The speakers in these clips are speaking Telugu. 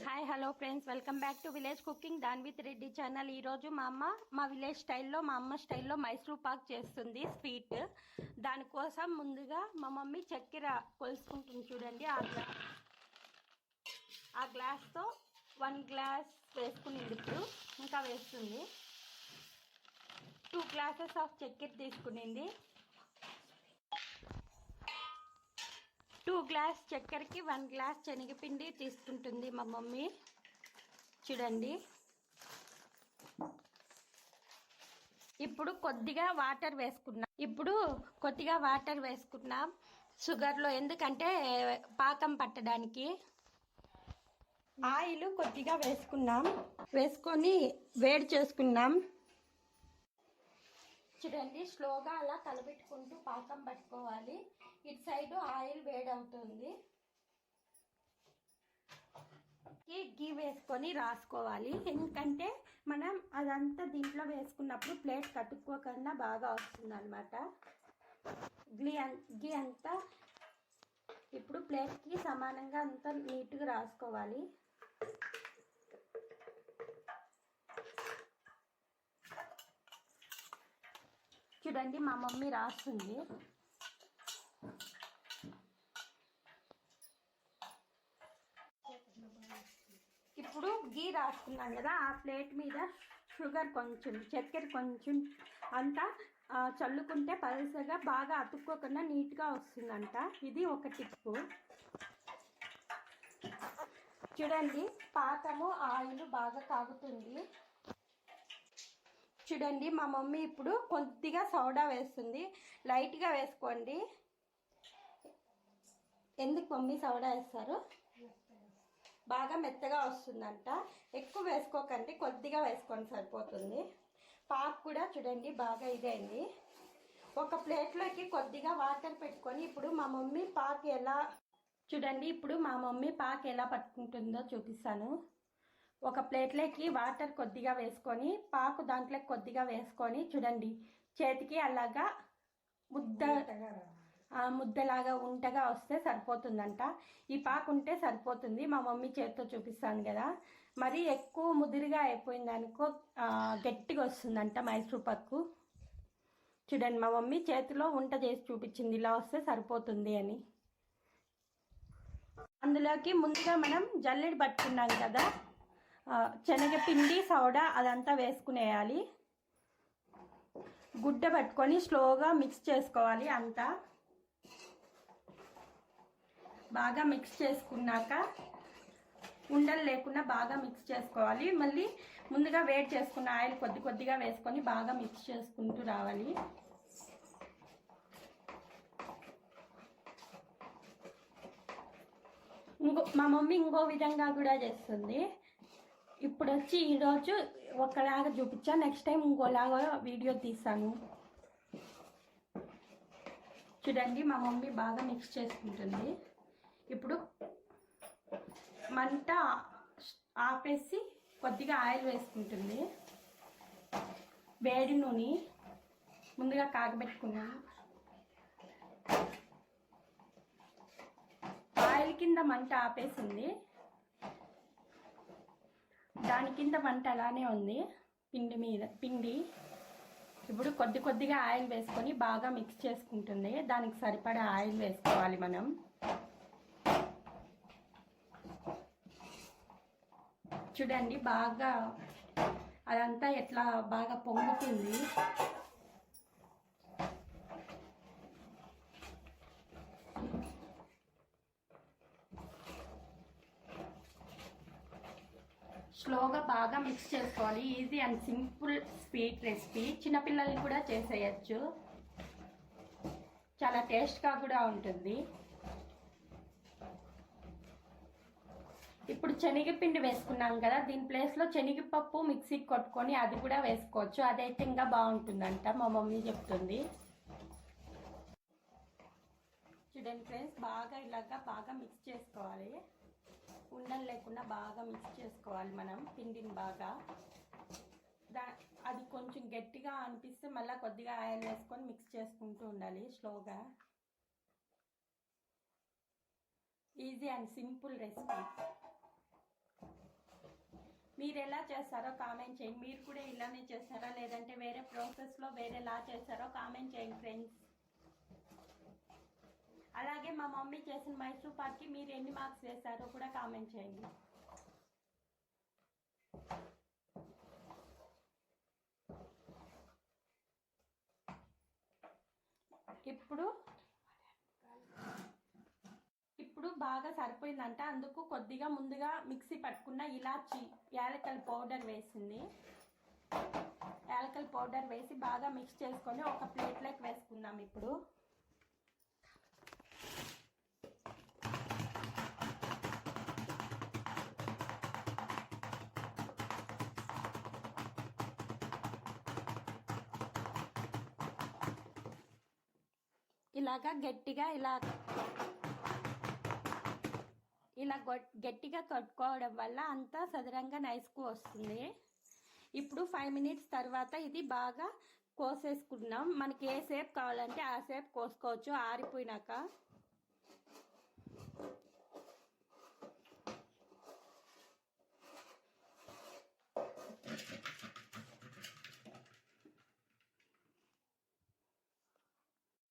Hi hello friends welcome back to village cooking done with Reddy channel ఈరోజు మా అమ్మ మా విలేజ్ స్టైల్లో మా అమ్మ స్టైల్లో మైసూర్ పాక్ చేస్తుంది స్వీట్. దానికోసం ముందుగా మా మమ్మీ చక్కెర కొలుసుకుంటుంది చూడండి. ఆ గ్లాస్ ఆ గ్లాస్తో వన్ గ్లాస్ వేసుకునేది ఇప్పుడు ఇంకా వేస్తుంది. టూ గ్లాసెస్ ఆఫ్ చక్కెర తీసుకునింది. టూ గ్లాస్ చక్కెరకి వన్ గ్లాస్ శనగపిండి తీసుకుంటుంది మా మమ్మీ. చూడండి. ఇప్పుడు కొద్దిగా వాటర్ వేసుకున్నాం. ఇప్పుడు కొద్దిగా వాటర్ వేసుకున్నాం. షుగర్లో ఎందుకంటే పాకం పట్టడానికి. ఆయిల్ కొద్దిగా వేసుకున్నాం. వేసుకొని వేడి చేసుకున్నాం. చూడండి స్లోగా అలా కలబెట్టుకుంటూ పాకం పట్టుకోవాలి. ఇటు సైడ్ ఆయిల్ వేడవుతుంది ఈ గీ వేసుకొని రాసుకోవాలి. ఎందుకంటే మనం అదంతా దీంట్లో వేసుకున్నప్పుడు ప్లేట్ కట్టుకోకుండా బాగా వస్తుంది అనమాట గ్లీ గీ అంతా ఇప్పుడు ప్లేట్కి సమానంగా అంతా నీట్గా రాసుకోవాలి. చూడండి మా మమ్మీ రాస్తుంది ఇప్పుడు గీ రాసుకున్నాను కదా ఆ ప్లేట్ మీద షుగర్ కొంచెం చక్కెర కొంచెం అంతా చల్లుకుంటే పలుసగా బాగా అతుక్కోకుండా నీట్గా వస్తుందంట. ఇది ఒక టిప్పు. చూడండి పాకము ఆయిల్ బాగా కాగుతుంది. చూడండి మా మమ్మీ ఇప్పుడు కొద్దిగా సోడా వేస్తుంది. లైట్గా వేసుకోండి. ఎందుకు మమ్మీ సోడా వేస్తారు? బాగా మెత్తగా వస్తుందంట. ఎక్కువ వేసుకోకండి కొద్దిగా వేసుకొని సరిపోతుంది. పాకు కూడా చూడండి బాగా ఇదైంది. ఒక ప్లేట్లోకి కొద్దిగా వాటర్ పెట్టుకొని ఇప్పుడు మా మమ్మీ పాకు ఎలా చూడండి ఇప్పుడు మా మమ్మీ పాకు ఎలా పట్టుకుంటుందో చూపిస్తాను. ఒక ప్లేట్లోకి వాటర్ కొద్దిగా వేసుకొని పాకు దాంట్లో కొద్దిగా వేసుకొని చూడండి. చేతికి అలాగా ముద్ద ముద్దలాగా ఉంటగా వస్తే సరిపోతుందంట. ఈ పాకు ఉంటే సరిపోతుంది. మా మమ్మీ చేతితో చూపిస్తాను కదా. మరి ఎక్కువ ముదిరిగా అయిపోయింది అనుకో గట్టిగా వస్తుందంట మైసూర్ పక్కు చూడండి మా మమ్మీ చేతిలో వంట చేసి చూపించింది. ఇలా వస్తే సరిపోతుంది అని. అందులోకి ముందుగా మనం జల్లెడ పట్టుకున్నాం కదా. శనగపిండి సోడా అదంతా వేసుకునేయాలి. గుడ్డ పట్టుకొని స్లోగా మిక్స్ చేసుకోవాలి అంతా. బాగా మిక్స్ చేసుకున్నాక ఉండలు లేకుండా బాగా మిక్స్ చేసుకోవాలి. మళ్ళీ ముందుగా వేడి చేసుకున్న ఆయిల్ కొద్ది కొద్దిగా వేసుకొని బాగా మిక్స్ చేసుకుంటూ రావాలి. ఇంకో మా మమ్మీ ఇంకో విధంగా కూడా చేస్తుంది. ఇప్పుడు వచ్చి ఈరోజు ఒకలాగా చూపించా. నెక్స్ట్ టైం ఇంకోలాగా వీడియో తీస్తాను. చూడండి మా మమ్మీ బాగా మిక్స్ చేసుకుంటుంది. ఇప్పుడు మంట ఆపేసి కొద్దిగా ఆయిల్ వేసుకుంటుంది. వేడి నూనె ముందుగా కాగబెట్టుకున్నాను ఆయిల్ కింద మంట ఆపేసింది. దాని కింద మంట అలానే ఉంది. పిండి మీద పిండి ఇప్పుడు కొద్ది కొద్దిగా ఆయిల్ వేసుకొని బాగా మిక్స్ చేసుకుంటుంది. దానికి సరిపడా ఆయిల్ వేసుకోవాలి మనం. చూడండి బాగా అదంతా ఎట్లా బాగా పొంగుతుంది. స్లోగా బాగా మిక్స్ చేసుకోవాలి. Easy and simple sweet recipe. చిన్నపిల్లలు కూడా చేసేయచ్చు. చాలా టేస్ట్గా కూడా ఉంటుంది. ఇప్పుడు శనగపిండి వేసుకున్నాం కదా దీని ప్లేస్లో శనగపప్పు మిక్సీకి కొట్టుకొని అది కూడా వేసుకోవచ్చు. అదైతే ఇంకా బాగుంటుందంట మా మమ్మీ చెప్తుంది. చూడండి ఫ్రెండ్స్ బాగా ఇలాగా బాగా మిక్స్ చేసుకోవాలి. ఉండలు లేకుండా బాగా మిక్స్ చేసుకోవాలి మనం పిండిని బాగా. దా అది కొంచెం గట్టిగా అనిపిస్తే మళ్ళీ కొద్దిగా ఆయిల్ వేసుకొని మిక్స్ చేసుకుంటూ ఉండాలి స్లోగా ఈజీ అండ్ సింపుల్ రెసిపీ మీరు ఎలా చేస్తారో కామెంట్ చేయండి. మీరు కూడా ఇలానే చేస్తారా? లేదంటే వేరే ప్రాసెస్లో వేరేలా చేస్తారో కామెంట్ చేయండి ఫ్రెండ్స్ అలాగే మా మమ్మీ చేసిన మైసూర్ పాక్కి మీరు ఎన్ని మార్క్స్ వేస్తారో కూడా కామెంట్ చేయండి ఇప్పుడు ఇప్పుడు బాగా సరిపోయిందంట. అందుకు కొద్దిగా ముందుగా మిక్సీ పట్టుకున్న ఇలాచి యాలకల పౌడర్ వేసింది. యాలకల పౌడర్ వేసి బాగా మిక్స్ చేసుకొని ఒక ప్లేట్లోకి వేసుకుందాం ఇప్పుడు. ఇలాగా గట్టిగా ఇలా ఇలా గట్టిగా కట్టుకోవడం వల్ల అంతా సదరంగా నైస్కు వస్తుంది. ఇప్పుడు ఫైవ్ మినిట్స్ తర్వాత ఇది బాగా కోసేసుకున్నాం మనకి ఏ సేప్ కావాలంటే ఆ సేప్ కోసుకోవచ్చు. ఆరిపోయినాక.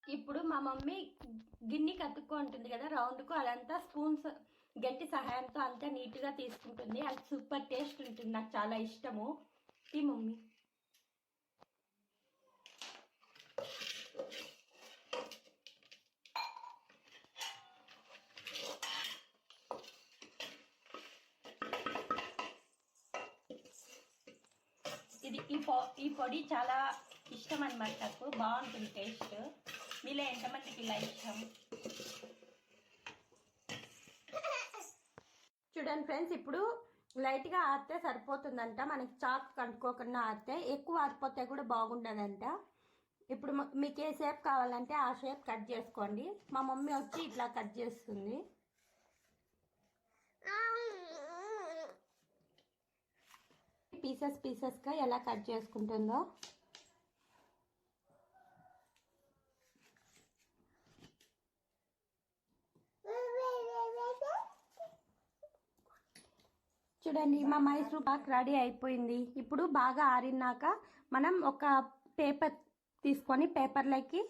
ఇప్పుడు మా మమ్మీ గిన్నె కతుక్కుంటుంది కదా రౌండ్కు అదంతా స్పూన్స్ గట్టి సహాయంతో అంతా నీట్గా తీసుకుంటుంది. అది సూపర్ టేస్ట్ ఉంటుంది. నాకు చాలా ఇష్టము. ఈ మమ్మీ. ఇది ఈ పొ ఈ పొడి చాలా ఇష్టం అనమాట నాకు. బాగుంటుంది టేస్ట్. మీలో ఎంతమందికి ఇలా ఇష్టం? చూడండి ఫ్రెండ్స్ ఇప్పుడు లైట్గా ఆరితే సరిపోతుందంట. మనకి చాక్ కంటుకోకుండా ఆరితే ఎక్కువ ఆరిపోతే కూడా బాగుండదంట. ఇప్పుడు మీకు ఏ షేప్ కావాలంటే ఆ షేప్ కట్ చేసుకోండి. మా మమ్మీ వచ్చి ఇట్లా కట్ చేస్తుంది. పీసెస్ పీసెస్గా ఎలా కట్ చేసుకుంటుందో. చూడండి మా మైసూర్ పాక్ రెడీ అయిపోయింది. ఇప్పుడు బాగా ఆరినాక మనం ఒక పేపర్ తీసుకొని పేపర్లోకి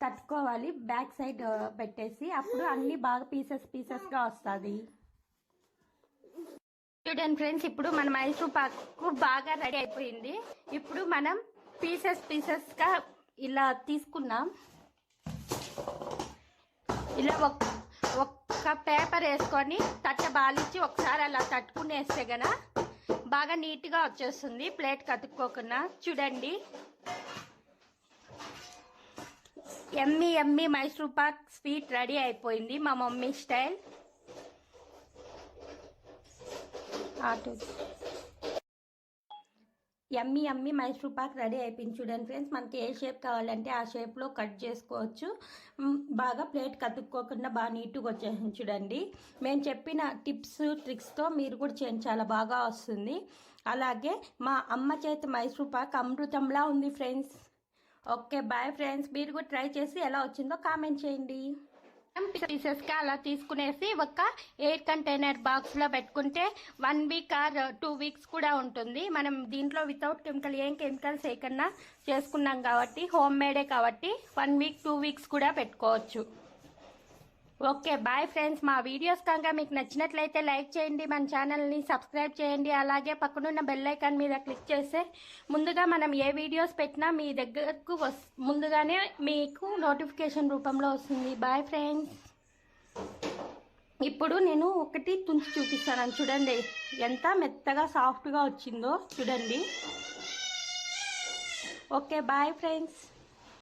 తట్టుకోవాలి. బ్యాక్ సైడ్ పెట్టేసి అప్పుడు అన్ని బాగా పీసెస్ పీసెస్గా వస్తుంది. చూడండి ఫ్రెండ్స్ ఇప్పుడు మన మైసూర్ పాక్ బాగా రెడీ అయిపోయింది. ఇప్పుడు మనం పీసెస్ పీసెస్గా ఇలా తీసుకున్నాం. ఇలా ఒక ఒక పేపర్ వేసుకొని తట్ట బాలిచ్చి ఒకసారి అలా తట్టుకునేస్తే గన బాగా నీట్గా వచ్చేస్తుంది. ప్లేట్ కతుక్కోకుండా చూడండి. Yummy yummy Mysore pak sweet ready అయిపోయింది మా mummy style. Auto. Yummy yummy Mysore pak ready అయిపోయింది చూడండి ఫ్రెండ్స్. మనకి ఏ షేప్ కావాలంటే ఆ షేప్లో కట్ చేసుకోవచ్చు. బాగా ప్లేట్ కతుక్కోకుండా బాగా నీట్గా వచ్చేసింది చూడండి. మేము చెప్పిన టిప్స్ ట్రిక్స్తో మీరు కూడా చేయండి. చాలా బాగా వస్తుంది. అలాగే మా అమ్మ చేతి మైసూర్ పాక్ అమృతంలా ఉంది ఫ్రెండ్స్. Okay bye friends. మీరు కూడా ట్రై చేసి ఎలా వచ్చిందో కామెంట్ చేయండి. పీసెస్గా అలా తీసుకునేసి ఒక ఎయిర్ కంటైనర్ బాక్స్లో పెట్టుకుంటే one week or two weeks కూడా ఉంటుంది. మనం దీంట్లో వితౌట్ కెమికల్ ఏం కెమికల్స్ వేయకుండా చేసుకున్నాం కాబట్టి హోమ్ మేడే కాబట్టి వన్ వీక్ టూ వీక్స్ కూడా పెట్టుకోవచ్చు. Okay bye friends. మా వీడియోస్ కనుక మీకు నచ్చినట్లయితే లైక్ చేయండి మన ఛానల్ని సబ్స్క్రైబ్ చేయండి. అలాగే పక్కనున్న బెల్ ఐకాన్ మీద క్లిక్ చేస్తే ముందుగా మనం ఏ వీడియోస్ పెట్టినా మీ దగ్గరకు ముందుగానే మీకు నోటిఫికేషన్ రూపంలో వస్తుంది. Bye friends. ఇప్పుడు నేను ఒకటి తుంచి చూపిస్తాను. చూడండి ఎంత మెత్తగా సాఫ్ట్గా వచ్చిందో చూడండి. Okay bye friends.